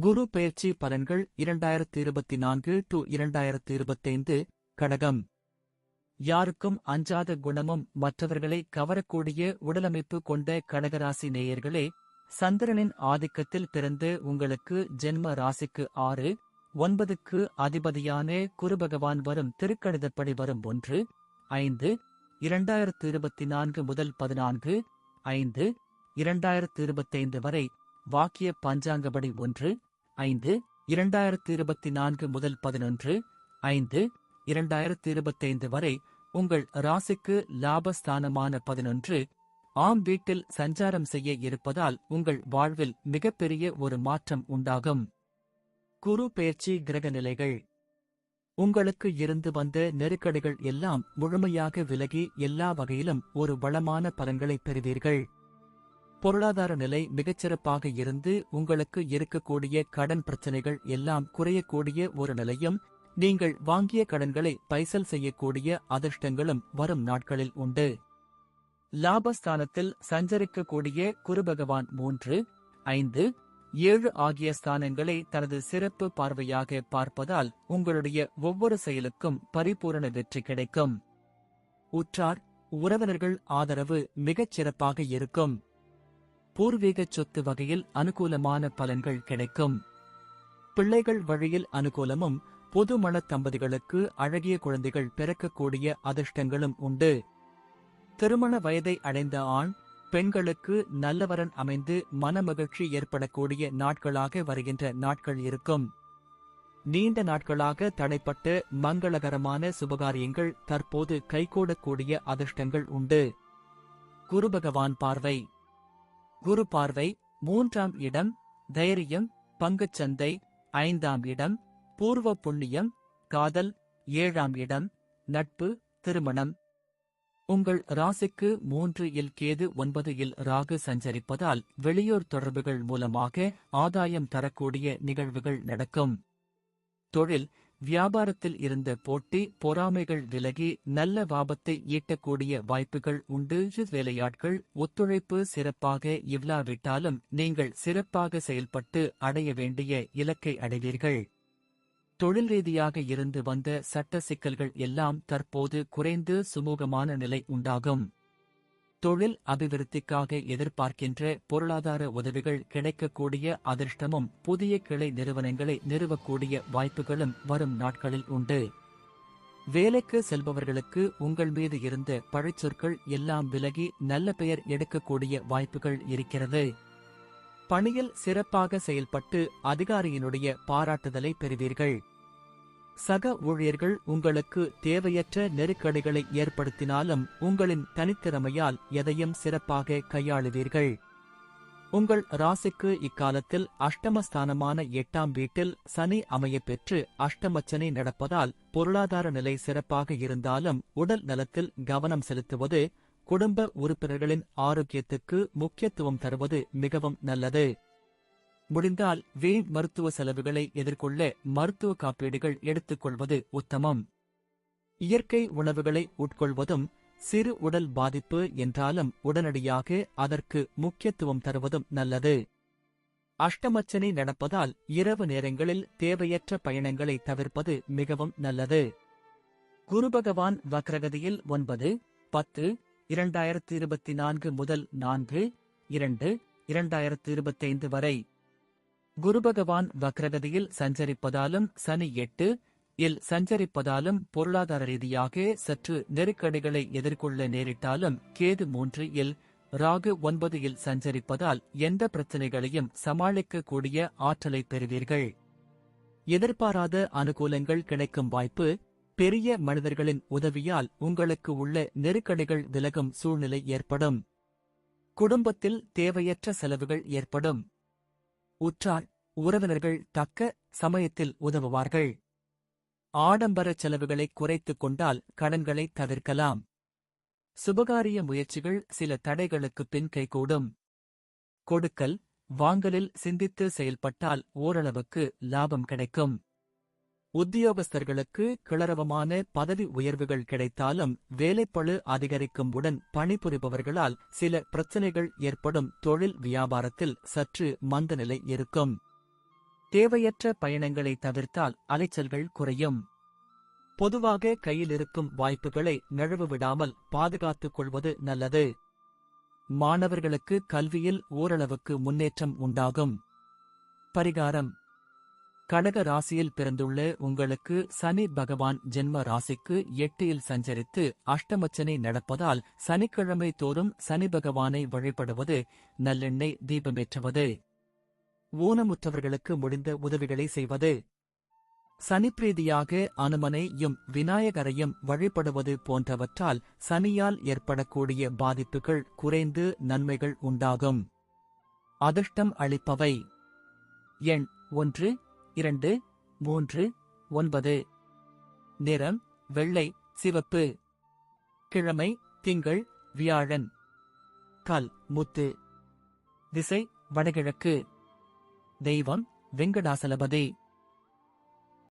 குரு பயிற்சி பலன்கள் இரண்டாயிரத்து இருபத்தி நான்கு டு இரண்டாயிரத்து இருபத்தைந்து கடகம். யாருக்கும் அஞ்சாத குணமும் மற்றவர்களை கவரக்கூடிய உடலமைப்பு கொண்ட கடகராசி நேயர்களே சந்திரனின் ஆதிக்கத்தில் பிறந்து உங்களுக்கு ஜென்ம ராசிக்கு ஆறு ஒன்பதுக்கு அதிபதியான குருபகவான் வரும் திருக்கணிதப்படி வரும் ஒன்று ஐந்து இரண்டாயிரத்து இருபத்தி நான்கு முதல் பதினான்கு ஐந்து இரண்டாயிரத்து இருபத்தைந்து வரை வாக்கிய பஞ்சாங்கப்படி ஒன்று ஐந்து இரண்டாயிரத்து இருபத்தி நான்கு முதல் பதினொன்று ஐந்து இரண்டாயிரத்து இருபத்தைந்து வரை உங்கள் ராசிக்கு லாபஸ்தானமான பதினொன்று ஆம் வீட்டில் சஞ்சாரம் செய்ய இருப்பதால் உங்கள் வாழ்வில் மிகப்பெரிய ஒரு மாற்றம் உண்டாகும். குரு பெயர்ச்சி கிரக நிலைகள். உங்களுக்கு இருந்து வந்த நெருக்கடிகள் எல்லாம் முழுமையாக விலகி எல்லா வகையிலும் ஒரு வளமான பலன்களை பெறுவீர்கள். பொருளாதார நிலை மிகச்சிறப்பாக இருந்து உங்களுக்கு இருக்கக்கூடிய கடன் பிரச்சனைகள் எல்லாம் குறையக்கூடிய ஒரு நிலையும் நீங்கள் வாங்கிய கடன்களை பைசல் செய்யக்கூடிய அதிர்ஷ்டங்களும் வரும் நாட்களில் உண்டு. லாபஸ்தானத்தில் சஞ்சரிக்கக்கூடிய குருபகவான் மூன்று ஐந்து ஏழு ஆகிய ஸ்தானங்களை தனது சிறப்பு பார்வையாக பார்ப்பதால் உங்களுடைய ஒவ்வொரு செயலுக்கும் பரிபூரண வெற்றி கிடைக்கும். உற்றார் உறவினர்கள் ஆதரவு மிகச் சிறப்பாக இருக்கும். பூர்வீக சொத்து வகையில் அனுகூலமான பலன்கள் கிடைக்கும். பிள்ளைகள் வழியில் அனுகூலமும் பொது தம்பதிகளுக்கு அழகிய குழந்தைகள் பிறக்கக்கூடிய அதிர்ஷ்டங்களும் உண்டு. திருமண வயதை அடைந்த ஆண் பெண்களுக்கு நல்லவரன் அமைந்து மனமகிழ்ச்சி ஏற்படக்கூடிய நாட்களாக வருகின்ற நாட்கள் இருக்கும். நீண்ட நாட்களாக தடைப்பட்ட மங்களகரமான சுபகாரியங்கள் தற்போது கைகூடக்கூடிய அதிர்ஷ்டங்கள் உண்டு. குரு பகவான் பார்வை. குரு பார்வை மூன்றாம் இடம் தைரியம் பங்குச்சந்தை ஐந்தாம் இடம் பூர்வ புண்ணியம் காதல் ஏழாம் இடம் நட்பு திருமணம். உங்கள் ராசிக்கு மூன்று இல் கேது ஒன்பது இல் ராகு சஞ்சரிப்பதால் வெளியூர் தொடர்புகள் மூலமாக ஆதாயம் தரக்கூடிய நிகழ்வுகள் நடக்கும். தொழில் வியாபாரத்தில் இருந்த போட்டி பொறாமைகள் விலகி நல்ல லாபத்தை ஈட்டக்கூடிய வாய்ப்புகள் உண்டு. வேலையாட்கள் ஒத்துழைப்பு சிறப்பாக இல்லாவிட்டாலும் நீங்கள் சிறப்பாக செயல்பட்டு அடைய வேண்டிய இலக்கை அடைவீர்கள். தொழில் ரீதியாக இருந்து வந்த சட்ட சிக்கல்கள் எல்லாம் தற்போது குறைந்து சுமூகமான நிலை உண்டாகும். தொழில் அபிவிருத்திக்காக எதிர்பார்க்கின்ற பொருளாதார உதவிகள் கிடைக்கக்கூடிய அதிர்ஷ்டமும் புதிய கிளை நிறுவனங்களை நிறுவக்கூடிய வாய்ப்புகளும் வரும் நாட்களில் உண்டு. வேலைக்கு செல்பவர்களுக்கு உங்கள் மீது இருந்த பழிச்சொற்கள் எல்லாம் விலகி நல்ல பெயர் எடுக்கக்கூடிய வாய்ப்புகள் இருக்கிறது. பணியில் சிறப்பாக செயல்பட்டு அதிகாரியினுடைய பாராட்டுதலை பெறுவீர்கள். சக ஊழியர்கள் உங்களுக்கு தேவையற்ற நெருக்கடிகளை ஏற்படுத்தினாலும் உங்களின் தனித்திறமையால் எதையும் சிறப்பாக கையாளுவீர்கள். உங்கள் ராசிக்கு இக்காலத்தில் அஷ்டமஸ்தானமான எட்டாம் வீட்டில் சனி அமையப் பெற்று அஷ்டமச்சனி நடப்பதால் பொருளாதார நிலை சிறப்பாக இருந்தாலும் உடல் நலத்தில் கவனம் செலுத்துவது குடும்ப உறுப்பினர்களின் ஆரோக்கியத்துக்கு முக்கியத்துவம் தருவது மிகவும் நல்லது. முடிந்தால் வீண் மருத்துவ செலவுகளை எதிர்கொள்ள மருத்துவ காப்பீடுகள் எடுத்துக்கொள்வது உத்தமம். இயற்கை உணவுகளை உட்கொள்வதும் சிறு உடல் பாதிப்பு என்றாலும் உடனடியாக அதற்கு முக்கியத்துவம் தருவதும் நல்லது. அஷ்டமச்சனை நடப்பதால் இரவு நேரங்களில் தேவையற்ற பயணங்களை தவிர்ப்பது மிகவும் நல்லது. குரு பகவான் வக்ரகதியில் ஒன்பது பத்து இரண்டாயிரத்து இருபத்தி நான்கு முதல் நான்கு இரண்டு இரண்டாயிரத்து இருபத்தைந்து வரை குரு பகவான் வக்ரகதியில் சஞ்சரிப்பதாலும் சனி எட்டு இல் சஞ்சரிப்பதாலும் பொருளாதார ரீதியாக சற்று நெருக்கடிகளை எதிர்கொள்ள நேரிட்டாலும் கேது மூன்று இல் ராகு ஒன்பது இல் சஞ்சரிப்பதால் எந்த பிரச்சனைகளையும் சமாளிக்கக்கூடிய ஆற்றலை பெறுவீர்கள். எதிர்பாராத அனுகூலங்கள் கிடைக்கும் வாய்ப்பு பெரிய மனிதர்களின் உதவியால் உங்களுக்கு உள்ள நெருக்கடிகள் விலகும் சூழ்நிலை ஏற்படும். குடும்பத்தில் தேவையற்ற செலவுகள் ஏற்படும். உற்றார் உறவினர்கள் தக்க சமயத்தில் உதவுவார்கள். ஆடம்பர செலவுகளை குறைத்துக் கொண்டால் கடன்களை தவிர்க்கலாம். சுபகாரிய முயற்சிகள் சில தடைகளுக்கு பின் கைகூடும். கொடுக்கல் வாங்கலில் சிந்தித்து செயல்பட்டால் ஓரளவுக்கு லாபம் கிடைக்கும். உத்தியோகஸ்தர்களுக்கு கிளரவமான பதவி உயர்வுகள் கிடைத்தாலும் வேலைப்பளு அதிகரிக்கும் உடன் பணிபுரிபவர்களால் சில பிரச்சனைகள் ஏற்படும். தொழில் வியாபாரத்தில் சற்று மந்தநிலை இருக்கும். தேவையற்ற பயணங்களை தவிர்த்தால் அலைச்சல்கள் குறையும். பொதுவாக கையில் இருக்கும் வாய்ப்புகளை நழுவு விடாமல் பாதுகாத்துக் கொள்வது நல்லது. மாணவர்களுக்கு கல்வியில் ஓரளவுக்கு முன்னேற்றம் உண்டாகும். பரிகாரம். கடக ராசியில் பிறந்துள்ள உங்களுக்கு சனி பகவான் ஜென்ம ராசிக்கு எட்டியில் சஞ்சரித்து அஷ்டமச்சனை நடப்பதால் சனிக்கிழமை தோறும் சனி பகவானை வழிபடுவது நல்லெண்ணெய் தீபமேற்றுவது. ஊனமுற்றவர்களுக்கு முடிந்த உதவிகளை செய்வது. சனிப்பிரீதியாக அனுமனையும் விநாயகரையும் வழிபடுவது போன்றவற்றால் சனியால் ஏற்படக்கூடிய பாதிப்புகள் குறைந்து நன்மைகள் உண்டாகும். அதிர்ஷ்டம் அளிப்பவை. எண் ஒன்று இரண்டு மூன்று ஒன்பது. நிறம் வெள்ளை சிவப்பு. கிழமை திங்கள் வியாழன். கல் முத்து. திசை வடகிழக்கு. தெய்வம் வெங்கடாசலபதி.